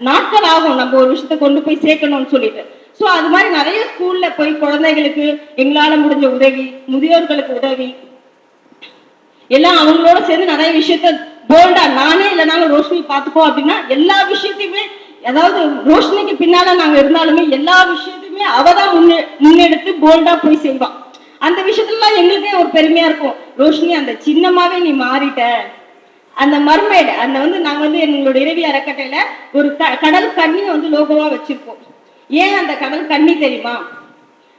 நாட்கள் ஆகும் நம்ம ஒரு விஷயத்த கொண்டு போய் சேர்க்கணும்னு சொல்லிட்டு. ஸோ அது மாதிரி நிறைய ஸ்கூல்ல போய் குழந்தைகளுக்கு எங்களால முடிஞ்ச உதவி முதியோர்களுக்கு உதவி. எல்லாம் அவங்களோட சேர்ந்து நிறைய விஷயத்த போல்டா நானே இல்லைனாலும் ரோஷினி பார்த்துக்கோ அப்படின்னா எல்லா விஷயத்தையுமே அதாவது ரோஷினிக்கு பின்னால நாங்க இருந்தாலுமே எல்லா விஷயத்தையுமே அவ தான் முன்னே முன்னெடுத்து போல்டா போய் செய்வான் அந்த விஷயத்துலாம் எங்களுக்கே ஒரு பெருமையா இருக்கும். ரோஷினி அந்த சின்னமாவே நீ மாறிட்ட. அந்த மர்மைடு அந்த வந்து நாங்க வந்து எங்களோட இறைவி அறக்கட்டையில ஒரு க- கடல் கண்ணியை வந்து லோகோவா வச்சிருப்போம் ஏன் அந்த கடல் கண்ணி தெரியுமா?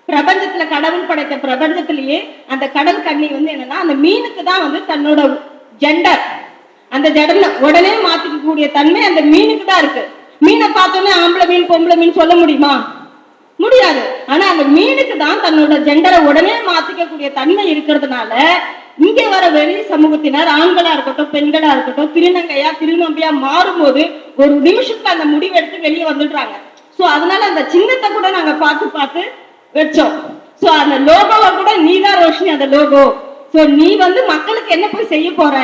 பிரபஞ்சத்துல கடவுள் படைத்த பிரபஞ்சத்திலேயே அந்த கடல் கண்ணி வந்து என்னன்னா அந்த மீனுக்கு தான் வந்து தன்னோட ஜெண்டர் அந்த ஜெடர்ல உடனே மாத்திக்கக்கூடிய தன்மை அந்த மீனுக்கு தான் இருக்கு. மீனை பார்த்தோன்னே ஆம்பளை மீன் பொம்பளை மீன் சொல்ல முடியுமா? முடியாது. ஆனா அந்த மீனுக்கு தான் தன்னோட ஜெண்டரை உடனே மாத்திக்கக்கூடிய தன்மை இருக்கிறதுனால இங்கே வர வெளி சமூகத்தினர் ஆண்களா இருக்கட்டும் பெண்களா இருக்கட்டும் திருநங்கையா திருநம்பியா மாறும்போது ஒரு நிமிஷத்துல அந்த முடிவெடுத்து வெளியே வந்துடுறாங்க. சோ அதனால அந்த சின்னத்தை கூட நாங்க பார்த்து பார்த்து வச்சோம். சோ அந்த லோகோவை கூட நீ தான் ரோஷினி அந்த லோகோ சோ நீ வந்து மக்களுக்கு என்ன போய் செய்ய போற?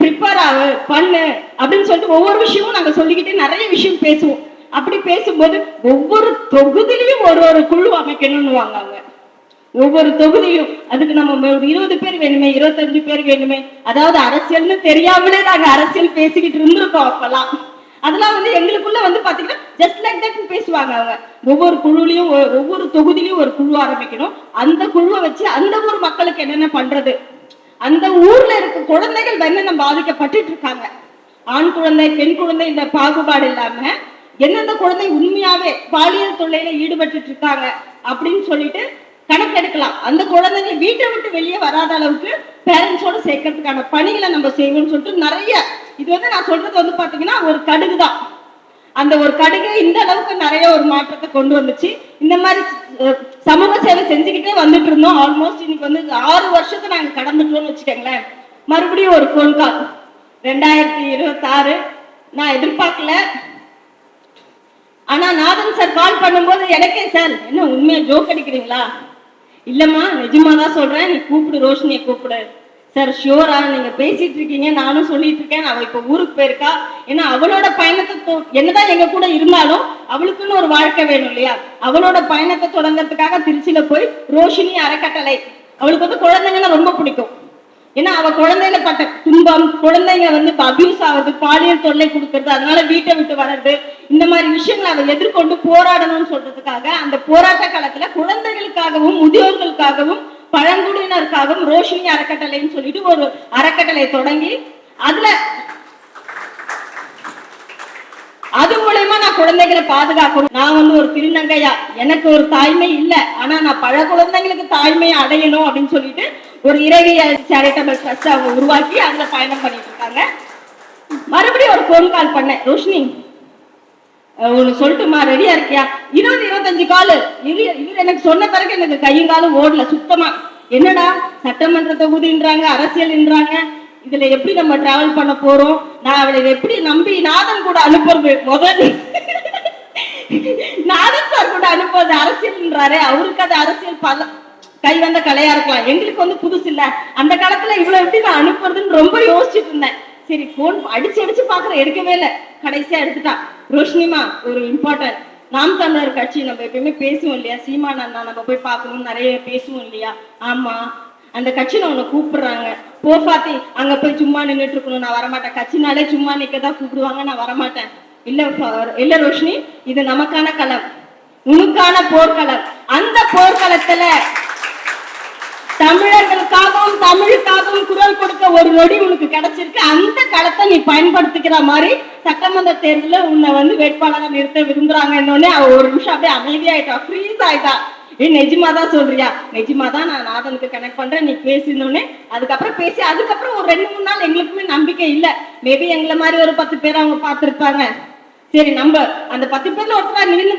ப்ரிப்பேர் ஆகு பண்ணு அப்படின்னு சொல்லிட்டு ஒவ்வொரு விஷயமும் நாங்க சொல்லிக்கிட்டே நிறைய விஷயம் பேசுவோம். அப்படி பேசும்போது ஒவ்வொரு தொகுதியிலையும் ஒரு ஒரு குழு அமைக்கணும்னு வாங்க ஒவ்வொரு தொகுதியும் அதுக்கு நம்ம ஒரு இருபது பேர் வேணுமே இருபத்தஞ்சு பேர் வேணுமே. அதாவது அரசியல்னு தெரியாமலே நாங்க அரசியல் பேசிக்கிட்டு இருந்திருக்கோம் அப்பெல்லாம். அதெல்லாம் வந்து எங்களுக்குள்ள வந்து பாத்தீங்கன்னா ஜஸ்ட் லைக் தட் பேசுவாங்க அவங்க. ஒவ்வொரு குழுலையும் ஒ- ஒவ்வொரு தொகுதியிலையும் ஒரு குழு ஆரம்பிக்கணும். அந்த குழுவை வச்சு அந்த ஊர் மக்களுக்கு என்னென்ன பண்றது? அந்த ஊர்ல இருக்க குழந்தைகள் என்னென்ன பாதிக்கப்பட்டுட்டு இருக்காங்க? ஆண் குழந்தை பெண் குழந்தை இந்த பாகுபாடு இல்லாம எந்தெந்த குழந்தை உண்மையாவே பாலியல் தொல்லையில ஈடுபட்டுட்டு இருக்காங்க அப்படின்னு சொல்லிட்டு கணக்கெடுக்கலாம். அந்த குழந்தைங்க வீட்டை விட்டு வெளியே வராத அளவுக்கு பேரண்ட்ஸோட சேர்க்கறதுக்கான பணிகளை நம்ம செய்வோம்னு சொல்லிட்டு நிறைய இது வந்து நான் சொல்றது வந்து பாத்தீங்கன்னா ஒரு கடுகு தான். அந்த ஒரு கடுகு இந்த அளவுக்கு நிறைய ஒரு மாற்றத்தை கொண்டு வந்துச்சு. இந்த மாதிரி சமூக சேவை செஞ்சுக்கிட்டே வந்துட்டு இருந்தோம். ஆல்மோஸ்ட் இன்னைக்கு வந்து ஆறு வருஷத்தை நாங்க கடந்துட்டோம்னு வச்சுக்கோங்களேன். மறுபடியும் ஒரு ஃபோன் கால் ரெண்டாயிரத்தி இருபத்தாறு. நான் எதிர்பார்க்கல. ஆனா நாதன் சார் கால் பண்ணும்போது எனக்கே சார் என்ன உண்மையா ஜோக் அடிக்கிறீங்களா? இல்லம்மா நிஜமா தான் சொல்றேன் நீ கூப்பிடு ரோஷினியை கூப்பிடு. சார் ஷியோரா நீங்க பேசிட்டு இருக்கீங்க நானும் சொல்லிட்டு இருக்கேன் அவ இப்ப ஊருக்கு போயிருக்கா. ஏன்னா அவளோட பயணத்தை என்னதான் எங்க கூட இருந்தாலும் அவளுக்குன்னு ஒரு வாழ்க்கை வேணும் இல்லையா? அவளோட பயணத்தை தொடங்குறதுக்காக திருச்சியில போய் ரோஷினி அறக்கட்டளை. அவளுக்கு வந்து குழந்தைங்கன்னா ரொம்ப பிடிக்கும். ஏன்னா அவ குழந்தையில பட்ட துன்பம் குழந்தைங்க வந்து அபியூஸ் ஆகுது பாலியல் தொல்லை கொடுக்கறது அதனால வீட்டை விட்டு வர்றது இந்த மாதிரி விஷயங்களை அவ எதிர்கொண்டு போராடணும்னு சொல்றதுக்காக அந்த போராட்ட காலத்துல குழந்தைகளுக்காகவும் முதியோர்களுக்காகவும் பழங்குடியினருக்காகவும் ரோஷினி அறக்கட்டளைன்னு சொல்லிட்டு ஒரு அறக்கட்டளை தொடங்கி அதுல அது மூலயமா நான் குழந்தைகளை பாதுகாக்கணும். நான் வந்து ஒரு திருநங்கையா எனக்கு ஒரு தாய்மை இல்லை. ஆனா நான் பல குழந்தைங்களுக்கு தாய்மையை அடையணும் அப்படின்னு சொல்லிட்டு ஒரு இறைவி சேரிட்டபிள் ட்ரஸ்ட் அவங்க உருவாக்கி அதுல பயணம் பண்ணிட்டு இருக்காங்க. மறுபடியும் ஒரு ஃபோன் கால் பண்ணேன். ரோஷினி அஹ் ஒண்ணு சொல்லட்டுமா? ரெடியா இருக்கியா? இருபது இருபத்தஞ்சு கால் இது இவர் எனக்கு சொன்ன பிறகு எனக்கு கையும் காலும் ஓடல சுத்தமா. என்னடா? சட்டமன்ற தொகுதின்றாங்க அரசியல்ன்றாங்க இதுல எப்படி நம்ம டிராவல் பண்ண போறோம்? நான் அவளை எப்படி நம்பி நாதன் கூட அனுப்புறது? முதல் நாதன் சார் கூட அனுப்புறது அரசியல்ன்றாரு. அவருக்கு அது அரசியல் பல கை வந்த கலையா இருக்கலாம். எங்களுக்கு வந்து புதுசு இல்ல. அந்த காலத்துல இவ்வளவு எப்படி நான் அனுப்புறதுன்னு ரொம்ப யோசிச்சுட்டு இருந்தேன். சரி போன் அடிச்சு அடிச்சு பாக்குறேன் எடுக்கவே இல்லை. கடைசியா எடுத்துட்டா ரோஷினிமா ஒரு இம்பார்ட்டன்ட் நாம் தமிழர் கட்சி நம்ம எப்பயுமே பேசுவோம் இல்லையா? சீமான் அண்ணா நம்ம போய் பார்க்கணும் நிறைய பேசுவோம் இல்லையா? ஆமா. அந்த கட்சியில உன்னை கூப்பிடுறாங்க. போ பாத்தி அங்க போய் சும்மா நின்னுட்டு இருக்கணும். நான் வரமாட்டேன். கட்சினாலே சும்மா நிக்க தான் கூப்பிடுவாங்க. நான் வரமாட்டேன். இல்ல இல்ல ரோஷினி இது நமக்கான களம். உனக்கான போர்க்களம். அந்த போர்க்களத்துல தமிழர்களுக்காகவும் தமிழுக்காகவும் குரல் கொடுக்க ஒரு நொடி உனக்கு கிடைச்சிருக்கு. அந்த களத்தை நீ பயன்படுத்திக்கிற மாதிரி சட்டமன்ற தேர்தலில் உன்னை வந்து வேட்பாளரை நிறுத்த விரும்புறாங்கன்னு அவ ஒரு நிமிஷம் அப்படியே அமைதியாயிட்டா ஃப்ரீஸ் ஆயிட்டா. ஏ நெஜமா தான் சொல்றியா? நெஜமா தான் நான் நாதனுக்கு கனெக்ட் பண்றேன். நீ பேசினோடனே அதுக்கப்புறம் பேசி அதுக்கப்புறம் ஒரு ரெண்டு மூணு நாள் எங்களுக்குமே நம்பிக்கை இல்லை. மேபி எங்களை மாதிரி ஒரு பத்து பேர் அவங்க பார்த்துருப்பாங்க. சரி நம்ம அந்த பத்து பேர்ல ஒருத்தரா நின்று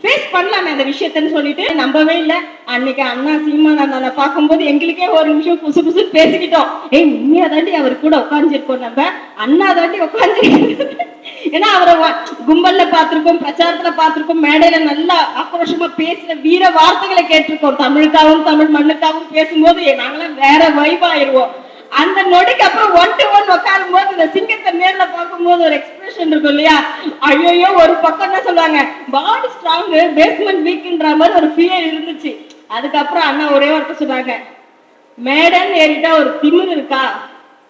ஃபேஸ் பண்ணலாமே அந்த விஷயத்தன்னு சொல்லிட்டு. நம்பவே இல்ல. அன்னைக்கு அண்ணா சீமான் அண்ணனை பார்க்கும்போது எங்களுக்கே ஒரு நிமிஷம் புசு புசு பேசிக்கிட்டோம். ஏய் உண்மையா தாண்டி அவர் கூட உட்காந்துருக்கோம் நம்ம. அண்ணா தாண்டி உட்காந்து ஏன்னா அவரை கும்பல்ல பார்த்திருக்கோம் பிரச்சாரத்துல பார்த்திருக்கோம். மேடையில நல்லா ஆக்ரோஷமா பேசுற வீர வார்த்தைகளை கேட்டிருக்கோம். தமிழுக்காகவும் தமிழ் மண்ணுக்காகவும் பேசும்போது நாங்களாம் வேற வைப் ஆயிருவோம் அந்த நொடிக்கு அப்புறம் ஒன் டு ஒன் உட்காரும் போது இந்த சிங்கத்தை நேர்ல பார்க்கும்போது ஒரு எக்ஸ்பிரஷன் இருக்கும் இல்லையா? ஐயோ ஒரு பக்கம் தான் சொல்லுவாங்க? பாடி ஸ்ட்ராங் பேஸ்மெண்ட் வீக்ன்ற மாதிரி ஒரு ஃபீல் இருந்துச்சு. அதுக்கப்புறம் அண்ணா ஒரே வார்த்தை சொல்றாங்க. மேடன் ஏறிட்டா ஒரு திமிர் இருக்கா?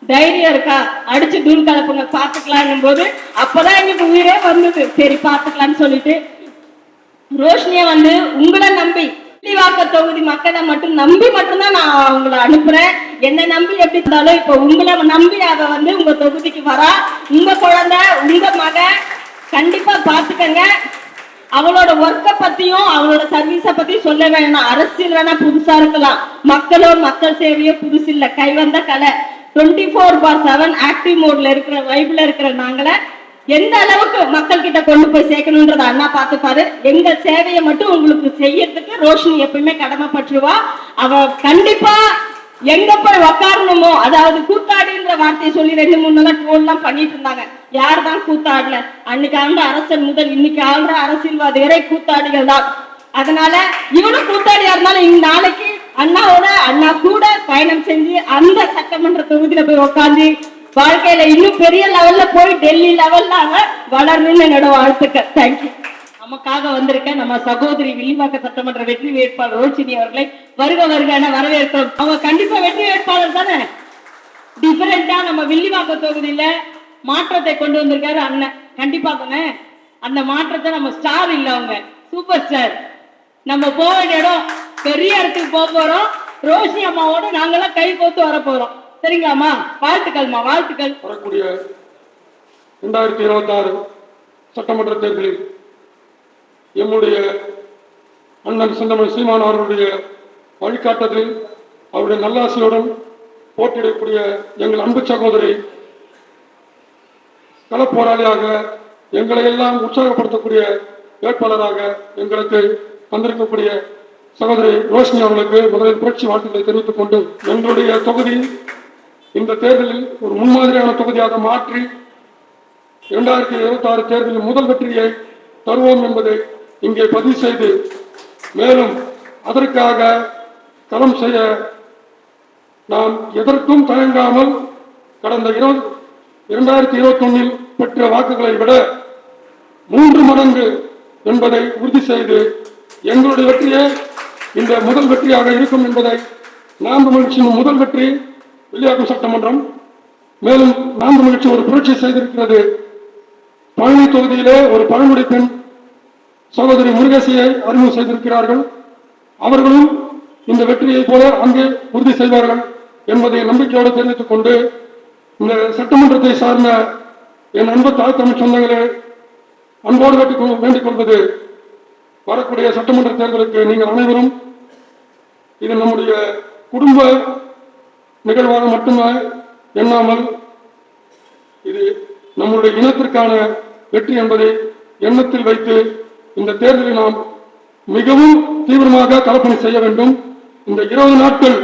தைரியம் இருக்கா? அடிச்சு தூள் கலப்புங்க பாத்துக்கலாம்னும் போது அப்பதான் எங்களுக்கு உயிரே வந்தது. சரி பாத்துக்கலாம்னு சொல்லிட்டு ரோஷினிய வந்து உங்களை நம்பி வில்லிவாக்க தொகுதி மக்களை மட்டும் நம்பி மட்டும்தான் நான் அவங்கள அனுப்புறேன். என்ன நம்பி எப்படி இருந்தாலும் இப்ப உங்களை நம்பி அவ வந்து உங்க தொகுதிக்கு வரா. உங்க குழந்தை உங்க மக கண்டிப்பா பாத்துக்கங்க அவளோட ஒர்க்கை பத்தியும் அவளோட சர்வீஸ பத்தியும் சொல்ல வேணாம். அரசியல் வேணா புதுசா இருக்கலாம். மக்களோ மக்கள் சேவையோ புதுசு இல்ல கைவந்த கலை. Twenty four by seven active மோட்ல இருக்கிற வைப்ல இருக்கிற நாங்கள எந்த அளவுக்கு மக்கள் கிட்ட கொண்டு போய் சேர்க்கணும்ன்றத அண்ணா பார்த்துப்பாரு எங்க சேவையை மட்டும் உங்களுக்கு செய்யறதுக்கு ரோஷினி எப்பயுமே கடமைப்பட்டுருவா. அவ கண்டிப்பா எங்க போய் உக்காரணுமோ அதாவது கூத்தாடின்ற வார்த்தையை சொல்லி ரெண்டு மூணு நாள் ட்ரோல் எல்லாம் பண்ணிட்டு இருந்தாங்க. யார் தான் கூத்தாடல? அன்னைக்கு ஆண்ட அரசன் முதல் இன்னைக்கு ஆள்ற அரசியல்வாதி வரை கூத்தாடிகள் தான். அதனால இவனும் கூத்தாடியா இருந்தாலும் இந்த நாளைக்கு அண்ணாவோட அண்ணா கூட பயணம் செஞ்சு அந்த சட்டமன்ற தொகுதியில போய் உட்காந்து வாழ்க்கையில இன்னும் பெரிய லெவல்ல போய் டெல்லி லெவல்ல அவன் வளரணும்னு என்னோட வாழ்த்துக்கள். தேங்க்யூ நமக்காக வந்திருக்க நம்ம சகோதரி வில்லிவாக்க சட்டமன்ற வெற்றி வேட்பாளர் ரோஷினி அவர்களை வருக வருக என வரவேற்கிறோம். அவங்க கண்டிப்பா வெற்றி வேட்பாளர் தானே? டிஃபரெண்டா நம்ம வில்லிவாக்க தொகுதியில மாற்றத்தை கொண்டு வந்திருக்காரு அண்ணன். கண்டிப்பா தானே? அந்த மாற்றத்தை நம்ம ஸ்டார் இல்ல அவங்க. சூப்பர் ஸ்டார் நம்ம போக வேண்டிய இடம் பெரிய இடத்துக்கு போக போறோம். ரோஷினி அம்மாவோட நாங்கெல்லாம் கை கோத்து வர போறோம் சரிங்களாம்மா? வாழ்த்துக்கள்மா வாழ்த்துக்கள். வரக்கூடிய ரெண்டாயிரத்தி இருபத்தி ஆறு சட்டமன்ற தேர்தலில் எம்முடைய அண்ணன் செந்தமிழ் சீமான் அவர்களுடைய வழிகாட்டத்தில் அவருடைய நல்லாசியுடன் போட்டியிடக்கூடிய எங்கள் அன்பு சகோதரி களப்போராளியாக எங்களை எல்லாம் உற்சாகப்படுத்தக்கூடிய வேட்பாளராக எங்களுக்கு வந்திருக்கக்கூடிய சகோதரி ரோஷினி அவர்களுக்கு முதலில் புரட்சி வாழ்த்துக்களை தெரிவித்துக் கொண்டு எங்களுடைய தொகுதி இந்த தேர்தலில் ஒரு முன்மாதிரியான தொகுதியாக மாற்றி இரண்டாயிரத்தி இருபத்தி ஆறு தேர்தலில் முதல் வெற்றியை தருவோம் என்பதை இங்கே பதிவு செய்து மேலும் அதற்காக களம் செய்ய நாம் எதற்கும் தயங்காமல் கடந்த இருபது இரண்டாயிரத்தி இருபத்தி ஒன்னில் பெற்ற வாக்குகளை விட மூன்று மடங்கு என்பதை உறுதி செய்து எங்களுடைய வெற்றியே இந்த முதல் வெற்றியாக இருக்கும் என்பதை நாம் தமிழ்ச்சியின் முதல் வெற்றி வெளியாகும் சட்டமன்றம். மேலும் நான்கு தமிழ்ச்சி ஒரு புரட்சி செய்திருக்கிறது. பழனி தொகுதியிலே ஒரு பழங்குடி பெண் சகோதரி முருகேசியை அறிமுகம் செய்திருக்கிறார்கள். அவர்களும் இந்த வெற்றியை போல அங்கே உறுதி செய்வார்கள் என்பதை நம்பிக்கையோடு தெரிவித்துக் கொண்டு இந்த சட்டமன்றத்தை சார்ந்த என் அன்பு தாய் தமிழ் சொந்தங்களே அன்போடு வேண்டிக் வேண்டிக் கொள்வது வரக்கூடிய சட்டமன்ற தேர்தலுக்கு நீங்கள் அனைவரும் இது நம்முடைய குடும்ப நிகழ்வாக மட்டுமே எண்ணாமல் இது நம்முடைய இனத்திற்கான வெற்றி என்பதை எண்ணத்தில் வைத்து இந்த தேர்தலில் நாம் மிகவும் தீவிரமாக கலப்பணி செய்ய வேண்டும். இந்த இருபது நாட்கள்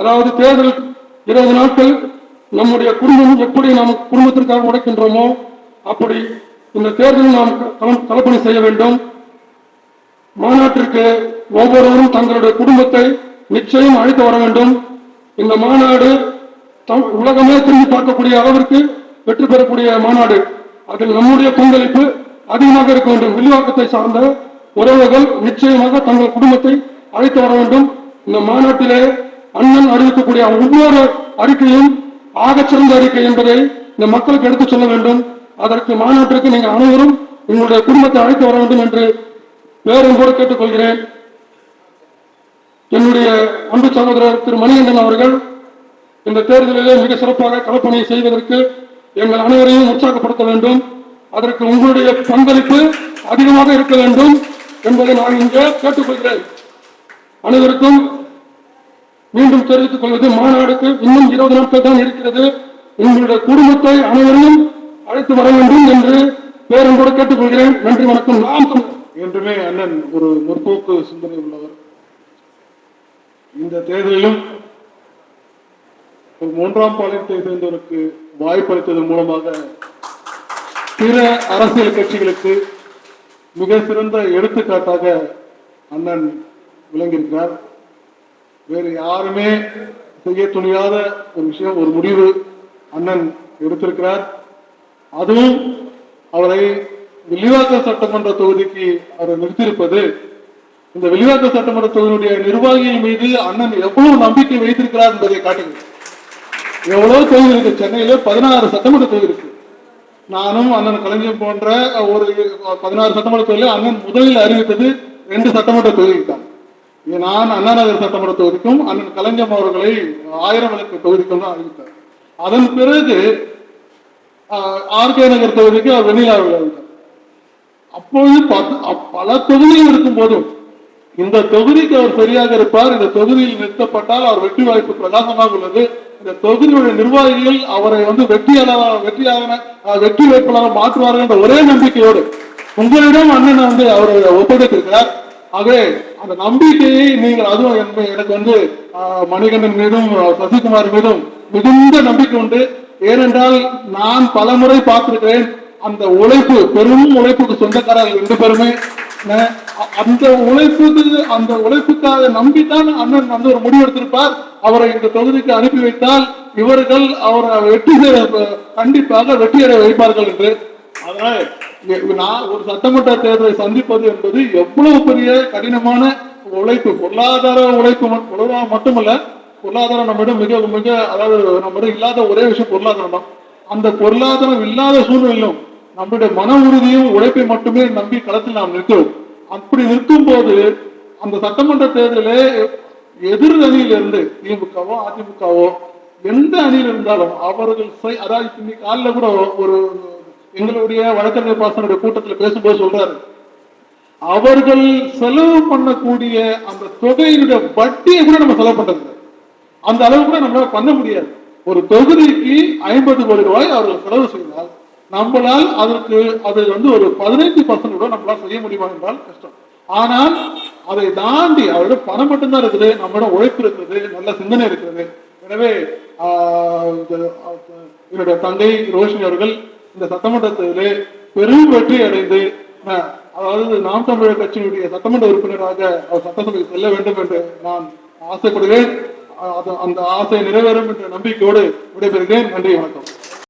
அதாவது தேர்தல் இருபது நாட்கள் நம்முடைய குடும்பம் எப்படி நாம் குடும்பத்திற்காக உடைக்கின்றோமோ அப்படி இந்த தேர்தலில் நாம் கலப்பணி செய்ய வேண்டும். மாநாட்டிற்கு ஒவ்வொருவரும் தங்களுடைய குடும்பத்தை நிச்சயம் அழைத்து வர வேண்டும். இந்த மாநாடு தம்- உலகமே திரும்பி பார்க்கக்கூடிய அளவிற்கு வெற்றி பெறக்கூடிய மாநாடு. அதில் நம்முடைய பங்களிப்பு அதிகமாக இருக்க வேண்டும். வில்லிவாக்கத்தை சார்ந்த உறவுகள் நிச்சயமாக தங்கள் குடும்பத்தை அழைத்து வர வேண்டும். இந்த மாநாட்டிலே அண்ணன் அறிவிக்கக்கூடிய ஒவ்வொரு அறிக்கையும் ஆகச்சிறந்த அறிக்கை என்பதை இந்த மக்களுக்கு எடுத்துச் சொல்ல வேண்டும். அதற்கு மாநாட்டிற்கு நீங்கள் அனைவரும் உங்களுடைய குடும்பத்தை அழைத்து வர வேண்டும் என்று பேரன்போடு கேட்டுக்கொள்கிறேன். என்னுடைய அன்பு சகோதரர் திரு மணிகண்டன் அவர்கள் இந்த தேர்தலிலே மிக சிறப்பாக களப்பணியை செய்வதற்கு எங்கள் அனைவரையும் உற்சாகப்படுத்த வேண்டும். அதற்கு உங்களுடைய பங்களிப்பு அதிகமாக இருக்க வேண்டும் என்பதை நான் இங்கே கேட்டுக்கொள்கிறேன். அனைவருக்கும் மீண்டும் தெரிவித்துக் கொள்வது மாநாடுக்கு இன்னும் இருபது நாட்கள் தான் இருக்கிறது. உங்களுடைய குடும்பத்தை அனைவரையும் அழைத்து வர வேண்டும் என்று பேரன்போடு கேட்டுக்கொள்கிறேன். நன்றி வணக்கம். நாம் என்றுமே அண்ணன் ஒரு முற்போக்கு சிந்தனை உள்ளவர். இந்த தேர்தலிலும் ஒரு மூன்றாம் பாலினத்தை சேர்ந்தவருக்கு வாய்ப்பளித்ததன் மூலமாக பிற அரசியல் கட்சிகளுக்கு மிக சிறந்த எடுத்துக்காட்டாக அண்ணன் விளங்கியிருக்கிறார். வேறு யாருமே செய்ய துணியாத ஒரு விஷயம் ஒரு முடிவு அண்ணன் எடுத்திருக்கிறார். அதுவும் அவரை வில்லிவாக்கம் சட்டமன்ற தொகுதிக்கு அவரை நிறுத்தியிருப்பது இந்த வெளிநாட்டு சட்டமன்ற தொகுதியுடைய நிர்வாகிகள் மீது அண்ணன் எவ்வளவு நம்பிக்கை வைத்திருக்கிறார் என்பதை காட்டுகிறது எவ்வளவு தொகுதி இருக்கு? சென்னையில பதினாறு சட்டமன்ற தொகுதி இருக்கு. நானும் அண்ணன் கலைஞர் போன்ற ஒரு பதினாறு சட்டமன்ற தொகுதியில் அண்ணன் முதலில் அறிவித்தது ரெண்டு சட்டமன்ற தொகுதிக்கு தான். நான் அண்ணா நகர் சட்டமன்ற தொகுதிக்கும் அண்ணன் கலைஞர் அவர்களை ஆயிரம் விளக்கு தொகுதிக்கும் தான் அறிவித்தார். அதன் பிறகு ஆர்கே நகர் தொகுதிக்கு அவர் வெண்ணிலாவில் அறிவித்தார் அப்பொழுது பல தொகுதிகள் இருக்கும் போதும் இந்த தொகுதிக்கு அவர் சரியாக இருப்பார். இந்த தொகுதியில் நிறுத்தப்பட்டால் அவர் வெற்றி வாய்ப்பு பிரகாசமாக உள்ளது. இந்த தொகுதியுடைய நிர்வாகிகள் அவரை வந்து வெற்றியாளர் வெற்றியாக வெற்றி வேட்பாளராக மாற்றுவார்கள் என்ற ஒரே நம்பிக்கையோடு உங்களிடம் அண்ணன் வந்து அவரை ஒப்படைத்திருக்கிறார். ஆகவே அந்த நம்பிக்கையை நீங்கள் அதுவும் எனக்கு- எனக்கு வந்து ஆஹ், மணிகண்டன் மீதும் சசிகுமார் மீதும் மிகுந்த நம்பிக்கை உண்டு. ஏனென்றால் நான் பலமுறை பார்த்திருக்கிறேன். அந்த உழைப்பு பெரும் உழைப்புக்கு சொந்தக்காரர்கள் ரெண்டு பேருமே அந்த உழைப்புக்கு அந்த உழைப்புக்காக நம்பித்தான் அண்ணன் வந்து ஒரு முடிவு எடுத்திருப்பார் அவரை இந்த தொகுதிக்கு அனுப்பி வைத்தால் இவர்கள் அவரை வெற்றி கண்டிப்பாக வெற்றியடைய வைப்பார்கள் என்று. அதனால் நான் ஒரு சட்டமன்ற தேர்தலை சந்திப்பது என்பது எவ்வளவு பெரிய கடினமான உழைப்பு. பொருளாதார உழைப்பு மட்- பொருளாதாரம் மட்டுமல்ல பொருளாதாரம் நம்மிடம் மிக மிக அதாவது நம்மிடம் இல்லாத ஒரே விஷயம் பொருளாதாரம் தான். அந்த பொருளாதாரம் இல்லாத சூழ்நிலையிலும் நம்முடைய மன உறுதியும் உழைப்பை மட்டுமே நம்பி களத்தில் நாம் நிற்கிறோம். அப்படி நிற்கும் போது அந்த சட்டமன்ற தேர்தலே எதிர் அணியிலிருந்து திமுகவோ அதிமுகவோ எந்த அணியில் இருந்தாலும் அவர்கள் செய்- அதாவது இன்னைக்கு காலைல கூட ஒரு எங்களுடைய வழக்கறிஞர் பாசனுடைய கூட்டத்தில் பேசும்போது சொல்றாரு. அவர்கள் செலவு பண்ணக்கூடிய அந்த தொகையினுடைய வட்டியை கூட நம்ம செலவு பண்றது அந்த அளவு கூட நம்மளால பண்ண முடியாது. ஒரு தொகுதிக்கு ஐம்பது கோடி ரூபாய் அவர்கள் செலவு செய்தால் நம்மளால் அதற்கு அது வந்து ஒரு பதினைந்து பர்சன்ட் கூட நம்மளால் செய்ய முடியுமா என்றால் கஷ்டம். ஆனால் அதை தாண்டி அதோட பணம் மட்டும்தான் இருக்குது நம்மளோட உழைப்பு இருக்குது நல்ல சிந்தனை இருக்கிறது எனவே என்னுடைய தங்கை ரோஷினி அவர்கள் இந்த சட்டமன்றத்திலே பெரும் வெற்றி அடைந்து அதாவது நாம் தமிழர் கட்சியினுடைய சட்டமன்ற உறுப்பினராக அவர் சட்டசபைக்கு செல்ல வேண்டும் என்று நான் ஆசைப்படுகிறேன். அது- அந்த ஆசை நிறைவேறும் என்ற நம்பிக்கையோடு விடைபெறுகிறேன். நன்றி வணக்கம்.